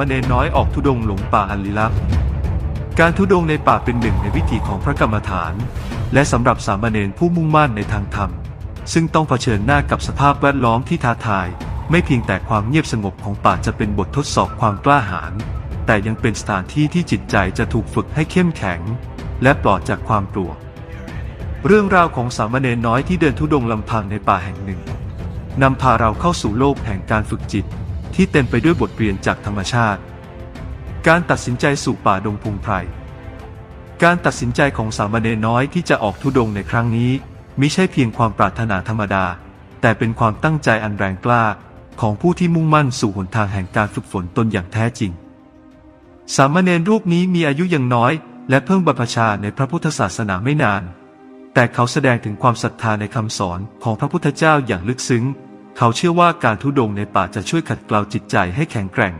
มเณรน้อยออกธุดงหลงป่าอันลี้ลับ การธุดงในป่าเป็นหนึ่งในวิถีของพระกรรมฐาน และสำหรับสามเณรผู้มุ่งมั่นในทางธรรม ซึ่งต้องเผชิญหน้ากับสภาพแวดล้อมที่ท้าทาย ไม่เพียงแต่ความเงียบสงบของป่าจะเป็นบททดสอบความกล้าหาญแต่ยังเป็นสถานที่ที่จิตใจจะถูกฝึกให้เข้มแข็ง และปลอดจากความกลัว เรื่องราวของสามเณรน้อยที่เดินธุดงลำพังในป่าแห่งหนึ่งนำพาเราเข้าสู่โลกแห่งการฝึกจิต ที่เต็มไปด้วยบทเรียนจากธรรมชาติ การตัดสินใจสู่ป่าดงพงไพร การตัดสินใจของสามเณรน้อยที่จะออกธุดงในครั้งนี้มิใช่เพียงความปรารถนาธรรมดา แต่เป็นความตั้งใจอันแรงกล้าของผู้ที่มุ่งมั่นสู่หนทางแห่งการฝึกฝนตนอย่างแท้จริง สามเณรรูปนี้มีอายุยังน้อย และเพิ่งบรรพชาในพระพุทธศาสนาไม่นาน แต่เขาแสดงถึงความศรัทธาในคำสอนของพระพุทธเจ้าอย่างลึกซึ้ง เขาเชื่อว่าการทุดงในป่าจะช่วยขัดเกลาจิตใจให้แข็งแกร่ง